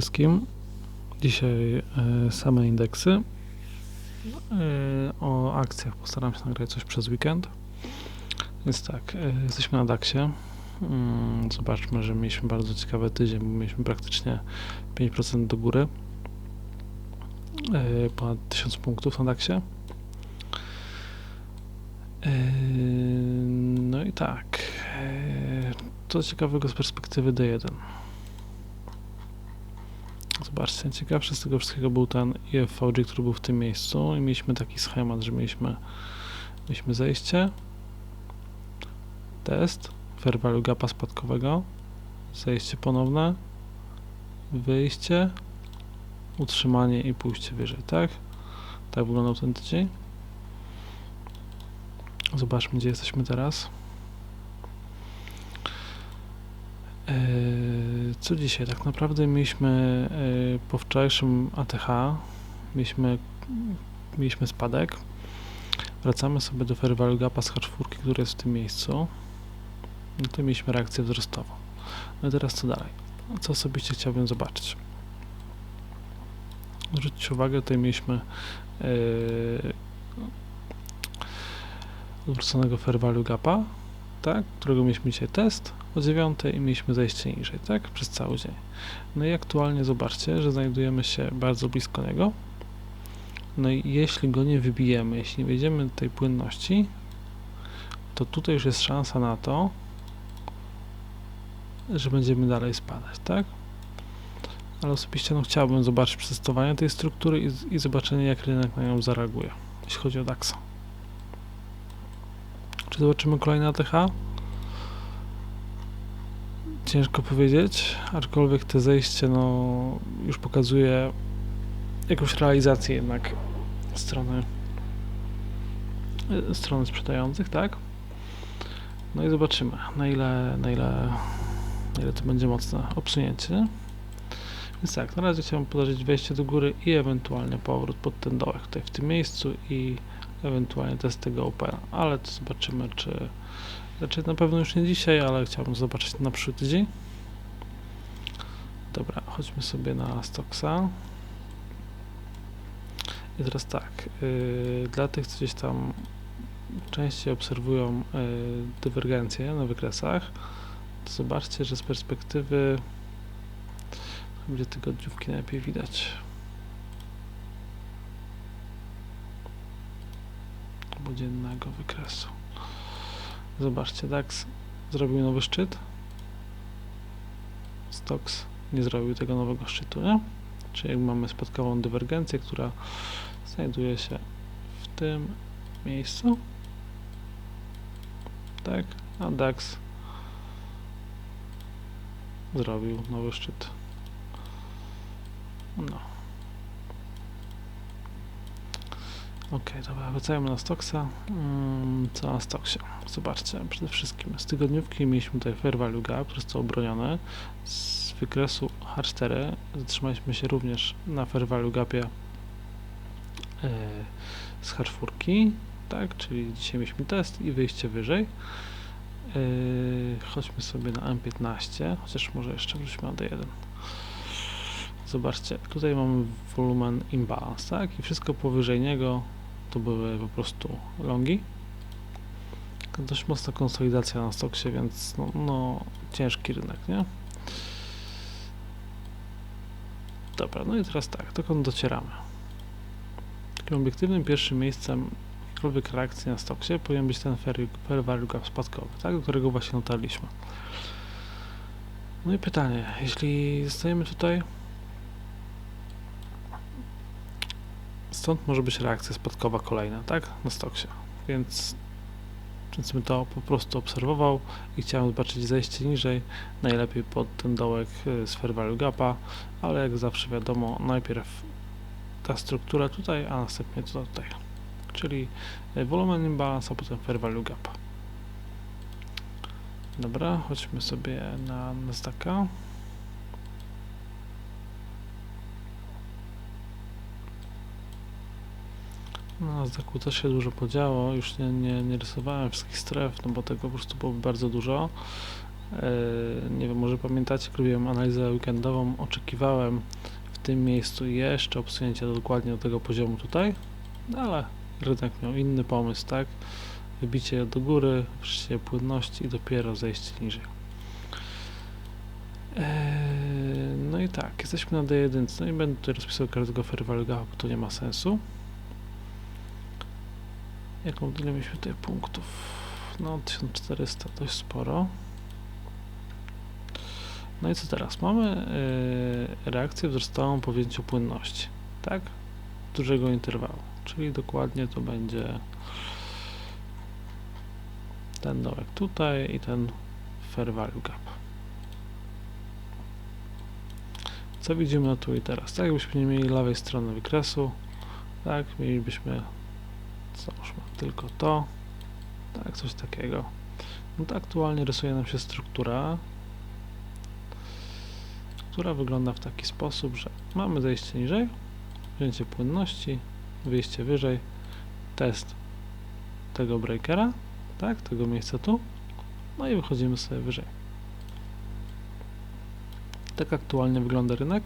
wszystkim. Dzisiaj e, same indeksy. E, o akcjach postaram się nagrać coś przez weekend. Więc tak, e, jesteśmy na DAXie. Mm, Zobaczmy, że mieliśmy bardzo ciekawy tydzień, bo mieliśmy praktycznie 5% do góry. Ponad 1000 punktów na DAXie. No i tak. Co ciekawego z perspektywy D1. Zobaczcie, ciekawszy z tego wszystkiego był ten IFVG, który był w tym miejscu i mieliśmy taki schemat, że mieliśmy, mieliśmy zejście, test, fair value gapa spadkowego, zejście ponowne, wyjście, utrzymanie i pójście wyżej, tak? Tak wyglądał ten tydzień. Zobaczmy, gdzie jesteśmy teraz. Eee, Co dzisiaj? Tak naprawdę mieliśmy eee, po wczorajszym ATH, mieliśmy, mieliśmy spadek. Wracamy sobie do fair value gapa z H4, który jest w tym miejscu. No to mieliśmy reakcję wzrostową. No i teraz co dalej? Co osobiście chciałbym zobaczyć? Zwróćcie uwagę, tutaj mieliśmy eee, odwróconego fair value gapa, tak, którego mieliśmy dzisiaj test o 9 i mieliśmy zejście niżej, tak, przez cały dzień. No i aktualnie zobaczcie, że znajdujemy się bardzo blisko niego. No i jeśli go nie wybijemy, jeśli nie wejdziemy do tej płynności, to tutaj już jest szansa na to, że będziemy dalej spadać, tak? Ale osobiście no, chciałbym zobaczyć przetestowanie tej struktury i, i zobaczenie, jak rynek na nią zareaguje, jeśli chodzi o DAX. Czy zobaczymy kolejne ATH? Ciężko powiedzieć, aczkolwiek te zejście no, już pokazuje jakąś realizację jednak strony e, strony sprzedających, tak? No i zobaczymy, na ile, na ile, na ile to będzie mocne obsunięcie. Więc tak, na razie chciałbym podarzyć wejście do góry i ewentualnie powrót pod ten dołek tutaj w tym miejscu i ewentualnie tego Opena, ale to zobaczymy, czy znaczy na pewno już nie dzisiaj, ale chciałbym zobaczyć na przyszły tydzień. Dobra, chodźmy sobie na Stocksa. I teraz tak, yy, dla tych, co gdzieś tam częściej obserwują yy, na wykresach, to zobaczcie, że z perspektywy będzie tygodniówki najlepiej widać. Dziennego wykresu. Zobaczcie, DAX zrobił nowy szczyt. Stox nie zrobił tego nowego szczytu, nie? Czyli mamy spadkową dywergencję, która znajduje się w tym miejscu. Tak, a DAX zrobił nowy szczyt. No. Ok, dobra, wracajmy na Stocksa. Mm, co na Stocksie? Zobaczcie, przede wszystkim z tygodniówki mieliśmy tutaj Fair Value Gap, który został obroniony. Z wykresu H4 zatrzymaliśmy się również na Fair Value Gapie yy, z H4, tak, czyli dzisiaj mieliśmy test i wyjście wyżej. Yy, chodźmy sobie na M15, chociaż może jeszcze wróćmy na D1. Zobaczcie, tutaj mamy wolumen imbalance, tak? I wszystko powyżej niego to były po prostu longi. Dość mocna konsolidacja na stoksie, więc no, no ciężki rynek, nie? Dobra, no i teraz tak, dokąd docieramy? Takim obiektywnym pierwszym miejscem jakiejkolwiek reakcji na stoksie powinien być ten fair, value gap spadkowy, tak? Do którego właśnie dotarliśmy. No i pytanie, jeśli zostajemy tutaj stąd może być reakcja spadkowa kolejna, tak? Na stoksie. Więc, więc bym to po prostu obserwował i chciałem zobaczyć zejście niżej, najlepiej pod ten dołek y, z fair value gapa, ale jak zawsze wiadomo, najpierw ta struktura tutaj, a następnie to tutaj. Czyli y, wolumen imbalance, a potem fair value gap. Dobra, chodźmy sobie na Nasdaqa. No, na Nasdaqu też się dużo podziało, już nie, nie, nie rysowałem wszystkich stref, no bo tego po prostu było bardzo dużo. Yy, Nie wiem, może pamiętacie, robiłem analizę weekendową, oczekiwałem w tym miejscu jeszcze obsunięcia dokładnie do tego poziomu tutaj, no ale rynek miał inny pomysł, tak? Wybicie do góry, wreszcie płynności i dopiero zejście niżej. Eee, No i tak, jesteśmy na D1, no i będę tutaj rozpisał każdego gap, bo to nie ma sensu. Jaką ile mieliśmy tutaj punktów? No 1400, dość sporo. No i co teraz? Mamy yy, reakcję wzrostową po wzięciu płynności, tak? Dużego interwału, czyli dokładnie to będzie ten dołek tutaj i ten fair value gap. Co widzimy tu i teraz? Tak jakbyśmy nie mieli lewej strony wykresu, tak, mielibyśmy załóżmy tylko to, tak, coś takiego. No to aktualnie rysuje nam się struktura, która wygląda w taki sposób, że mamy zejście niżej, wzięcie płynności, wyjście wyżej, test tego breakera, tak, tego miejsca tu, no i wychodzimy sobie wyżej. Tak aktualnie wygląda rynek.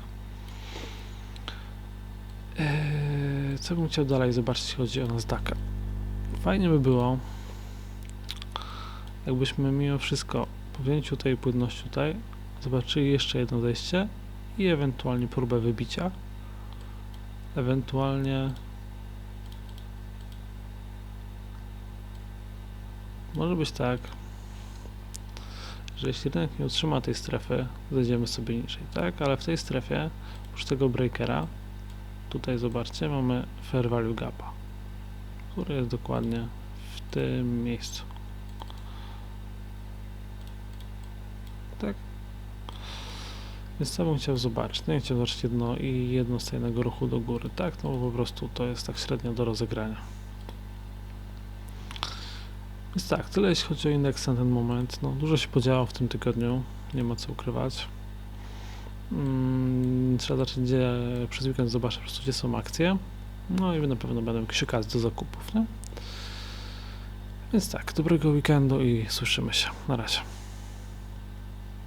Co bym chciał dalej zobaczyć, jeśli chodzi o Nasdaqa? Fajnie by było, jakbyśmy mimo wszystko po wzięciu tej płynności tutaj zobaczyli jeszcze jedno zejście i ewentualnie próbę wybicia. Ewentualnie może być tak, że jeśli rynek nie utrzyma tej strefy, zejdziemy sobie niżej, tak? Ale w tej strefie, oprócz tego breakera, tutaj zobaczcie, mamy fair value gapa, który jest dokładnie w tym miejscu. Tak? Więc co bym chciał zobaczyć? No ja chciał zobaczyć jedno i jednostajnego ruchu do góry, tak? No po prostu to jest tak średnio do rozegrania. Więc tak, tyle jeśli chodzi o indeks na ten moment. No, dużo się podziało w tym tygodniu, nie ma co ukrywać. Mm, trzeba zacząć, gdzie przez weekend zobaczyć po prostu, gdzie są akcje. No i na pewno będą jakieś do zakupów, nie? Więc tak, dobrego weekendu i słyszymy się. Na razie.